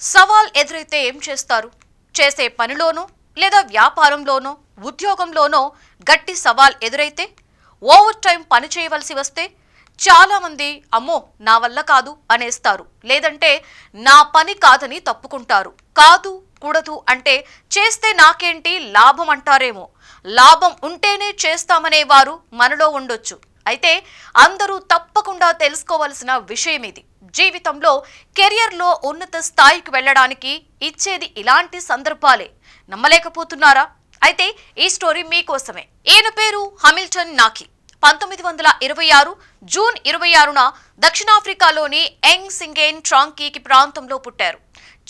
సవాల్ ఎదురైతే ఏం చేస్తారు? చేసే పనిలోనో లేదా వ్యాపారంలోనో ఉద్యోగంలోనో గట్టి సవాల్ ఎదురైతే ఓవర్ టైం పని చేయవలసి వస్తే చాలామంది అమ్మో నా వల్ల కాదు అనేస్తారు. లేదంటే నా పని కాదని తప్పుకుంటారు. కాదు కూడదు అంటే చేస్తే నాకేంటి లాభం అంటారేమో. లాభం ఉంటేనే చేస్తామనే వారు మనలో ఉండొచ్చు. అయితే అందరూ తప్పకుండా తెలుసుకోవలసిన విషయం ఇది. జీవితంలో కెరియర్లో ఉన్నత స్థాయికి వెళ్ళడానికి ఇచ్చేది ఇలాంటి సందర్భాలే. నమ్మలేకపోతున్నారా? అయితే ఈ స్టోరీ మీకోసమే. ఈయన పేరు హమిల్టన్ నాకి పంతొమ్మిది వందల ఇరవై ఆరు జూన్ ఇరవై ఆరున దక్షిణాఫ్రికాలోని యంగ్ సింగేన్ ట్రాంకీకి ప్రాంతంలో పుట్టారు.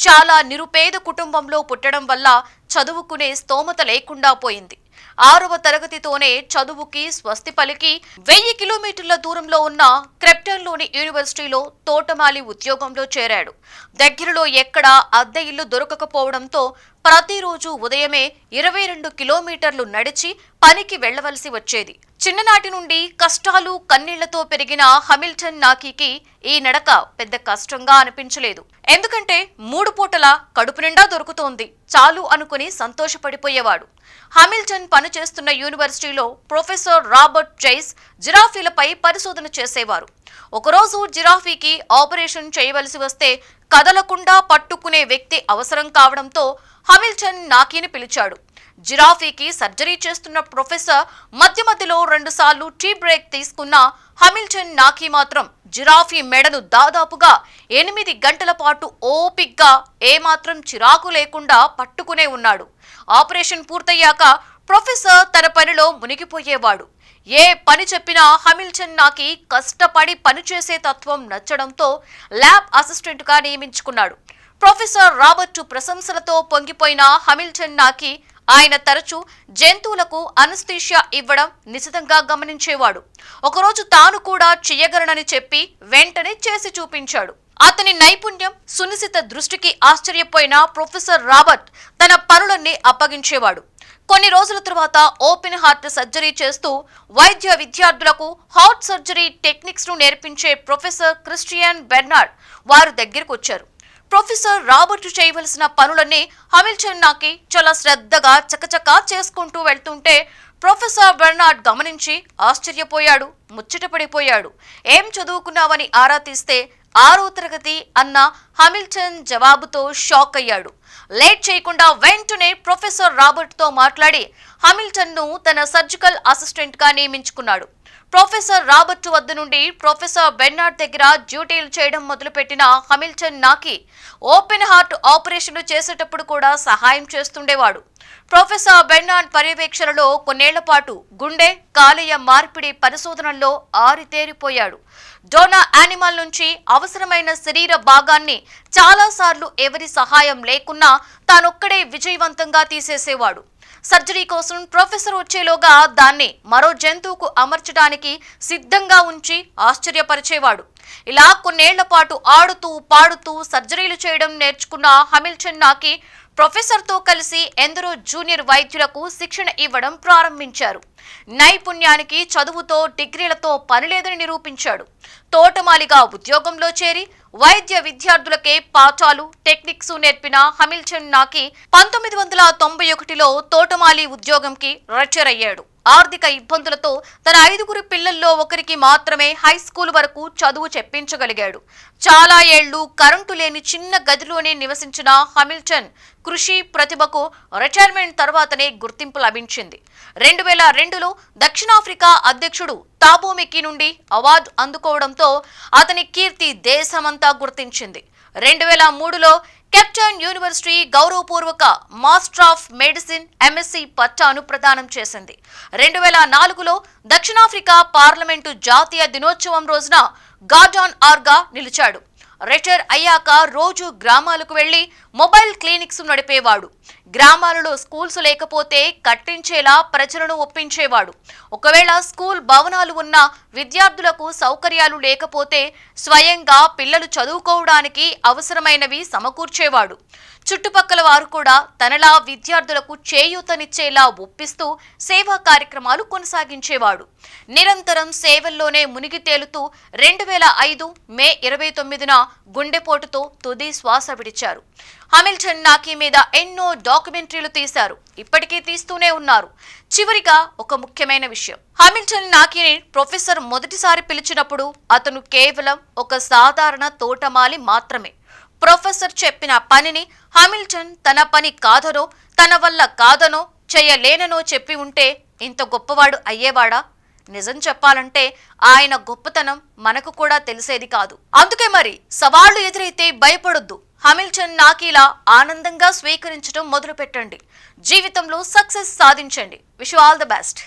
చాలా నిరుపేద కుటుంబంలో పుట్టడం వల్ల చదువుకునే స్తోమత లేకుండా పోయింది. ఆరవ తరగతితోనే చదువుకి స్వస్తి పలికి వెయ్యి కిలోమీటర్ల దూరంలో ఉన్న క్రెప్టన్లోని యూనివర్సిటీలో తోటమాలి ఉద్యోగంలో చేరాడు. దగ్గరలో ఎక్కడా అద్దె ఇల్లు దొరకకపోవడంతో ప్రతిరోజు ఉదయమే ఇరవై రెండు కిలోమీటర్లు నడిచి పనికి వెళ్ళవలసి వచ్చేది. చిన్ననాటి నుండి కష్టాలు కన్నీళ్ళతో పెరిగిన హమిల్టన్ నాకీకి ఈ నడక పెద్ద కష్టంగా అనిపించలేదు. ఎందుకంటే మూడు పూటల కడుపు నిండా దొరుకుతోంది. చాలు అనుకుని సంతోషపడిపోయేవాడు. హామిల్టన్ పనిచేస్తున్న యూనివర్సిటీలో ప్రొఫెసర్ రాబర్ట్ జైస్ జిరాఫీలపై పరిశోధన చేసేవారు. ఒకరోజు జిరాఫీకి ఆపరేషన్ చేయవలసి వస్తే కదలకుండా పట్టుకునే వ్యక్తి అవసరం కావడంతో హమిల్చన్ నాకీని పిలిచాడు. జిరాఫీకి సర్జరీ చేస్తున్న ప్రొఫెసర్ మధ్య మధ్యలో రెండుసార్లు టీ బ్రేక్ తీసుకున్న హమిల్చన్ నాకీ మాత్రం జిరాఫీ మెడను దాదాపుగా ఎనిమిది గంటల పాటు ఓపిగ్గా ఏమాత్రం చిరాకు లేకుండా పట్టుకునే ఉన్నాడు. ఆపరేషన్ పూర్తయ్యాక ప్రొఫెసర్ తన పనిలో మునిగిపోయేవాడు. ఏ పని చెప్పినా హమిల్చన్ నాకి కష్టపడి పనిచేసే తత్వం నచ్చడంతో ల్యాబ్ అసిస్టెంట్గా నియమించుకున్నాడు. ప్రొఫెసర్ రాబర్టు ప్రశంసలతో పొంగిపోయిన హమిల్చన్ నాకి ఆయన తరచూ జంతువులకు అనస్థీషియా ఇవ్వడం నిశితంగా గమనించేవాడు. ఒకరోజు తాను కూడా చెయ్యగలనని చెప్పి వెంటనే చేసి చూపించాడు. అతని నైపుణ్యం సునిశిత దృష్టికి ఆశ్చర్యపోయిన ప్రొఫెసర్ రాబర్ట్ తన పనులన్నీ అప్పగించేవాడు. కొన్ని రోజుల తర్వాత ఓపెన్ హార్ట్ సర్జరీ చేస్తూ వైద్య విద్యార్థులకు హార్ట్ సర్జరీ టెక్నిక్స్ను నేర్పించే ప్రొఫెసర్ క్రిస్టియన్ బెర్నార్డ్ వారు దగ్గరకు వచ్చారు. ప్రొఫెసర్ రాబర్ట్ చేయవలసిన పనులన్నీ హమిల్టన్ నాకి చాలా శ్రద్ధగా చకచకా చేసుకుంటూ వెళ్తుంటే ప్రొఫెసర్ బెర్నార్డ్ గమనించి ఆశ్చర్యపోయాడు ముచ్చటపడిపోయాడు ఏం చదువుకున్నావని ఆరా తీస్తే ఆరో తరగతి అన్న హమిల్టన్ జవాబుతో షాక్ అయ్యాడు. లేట్ చేయకుండా వెంటనే ప్రొఫెసర్ రాబర్ట్తో మాట్లాడి హమిల్టన్ను తన సర్జికల్ అసిస్టెంట్గా నియమించుకున్నాడు. ప్రొఫెసర్ రాబర్ట్ వద్ద నుండి ప్రొఫెసర్ బెన్నార్డ్ దగ్గర డ్యూటీలు చేయడం మొదలుపెట్టిన హమిల్టన్ నాకి ఓపెన్ హార్ట్ ఆపరేషన్లు చేసేటప్పుడు కూడా సహాయం చేస్తుండేవాడు. ప్రొఫెసర్ బెన్నార్డ్ పర్యవేక్షణలో కొన్నేళ్ళ పాటు గుండె కాలేయ మార్పిడి పరిశోధనల్లో ఆరితేరిపోయాడు. డోనా యానిమల్ నుంచి అవసరమైన శరీర భాగాన్ని చాలాసార్లు ఎవరి సహాయం లేకున్నా తానొక్కడే విజయవంతంగా తీసేసేవాడు. సర్జరీ కోసం ప్రొఫెసర్ వచ్చేలోగా దాన్ని మరో జంతువుకు అమర్చడానికి సిద్ధంగా ఉంచి ఆశ్చర్యపరిచేవాడు. ఇలా కొన్నేళ్ళ పాటు ఆడుతూ పాడుతూ సర్జరీలు చేయడం నేర్చుకున్న హమిల్ చెన్నాకి ప్రొఫెసర్తో కలిసి ఎందరో జూనియర్ వైద్యులకు శిక్షణ ఇవ్వడం ప్రారంభించారు. నైపుణ్యానికి చదువుతో డిగ్రీలతో పనిలేదని నిరూపించాడు. తోటమాలిగా ఉద్యోగంలో చేరి వైద్య విద్యార్థులకే పాఠాలు టెక్నిక్స్ నేర్పిన హమిల్చన్ నాకి పంతొమ్మిది వందల తొంభై ఒకటిలో తోటమాలి ఉద్యోగంకి రచ్చరయ్యాడు అయ్యాడు ఆర్థిక ఇబ్బందులతో తన ఐదుగురు పిల్లల్లో ఒకరికి మాత్రమే హై స్కూల్ వరకు చదువు చెప్పించగలిగాడు. చాలా ఏళ్ళు కరెంటు లేని చిన్న గదిలోనే నివసించిన హమిల్టన్ కృషి ప్రతిభకు రిటైర్మెంట్ తర్వాతనే గుర్తింపు లభించింది. రెండు వేల రెండులో దక్షిణాఫ్రికా అధ్యక్షుడు తాబో నుండి అవార్డు అందుకోవడంతో అతని కీర్తి దేశమంతా గుర్తించింది. రెండు వేల మూడులో కెప్టన్ యూనివర్సిటీ గౌరవపూర్వక మాస్టర్ ఆఫ్ మెడిసిన్ ఎంఎస్సి పట్టాను ప్రదానం చేసింది. రెండు వేల నాలుగులో దక్షిణాఫ్రికా పార్లమెంటు జాతీయ దినోత్సవం రోజున గార్డాన్ ఆర్గా నిలిచాడు. రిటైర్ అయ్యాక రోజు గ్రామాలకు వెళ్ళి మొబైల్ క్లినిక్స్ నడిపేవాడు. గ్రామాలలో స్కూల్స్ లేకపోతే కట్టించేలా ప్రజలను ఒప్పించేవాడు. ఒకవేళ స్కూల్ భవనాలు ఉన్న విద్యార్థులకు సౌకర్యాలు లేకపోతే స్వయంగా పిల్లలు చదువుకోవడానికి అవసరమైనవి సమకూర్చేవాడు. చుట్టుపక్కల వారు కూడా తనలా విద్యార్థులకు చేయూతనిచ్చేలా ఒప్పిస్తూ సేవా కార్యక్రమాలు కొనసాగించేవాడు. నిరంతరం సేవల్లోనే మునిగి తేలుతూ రెండు వేల ఐదు మే ఇరవై తొమ్మిదిన గుండెపోటుతో తుది శ్వాస విడిచారు. హామిల్టన్ నాకీ మీద ఎన్నో డాక్యుమెంటరీలు తీశారు. ఇప్పటికీ తీస్తూనే ఉన్నారు. చివరిగా ఒక ముఖ్యమైన విషయం. హామిల్టన్ నాకీని ప్రొఫెసర్ మొదటిసారి పిలిచినప్పుడు అతను కేవలం ఒక సాధారణ తోటమాలి మాత్రమే. ప్రొఫెసర్ చెప్పిన పనిని హామిల్టన్ తన పని కాదనో తన వల్ల కాదనో చేయలేననో చెప్పి ఉంటే ఇంత గొప్పవాడు అయ్యేవాడా? నిజం చెప్పాలంటే ఆయన గొప్పతనం మనకు కూడా తెలిసేది కాదు. అందుకే మరి సవాళ్ళు ఎదురైతే భయపడొద్దు. హమిల్చన్ నాకీలా ఆనందంగా స్వీకరించడం మొదలు పెట్టండి జీవితంలో సక్సెస్ సాధించండి. Wish all the best.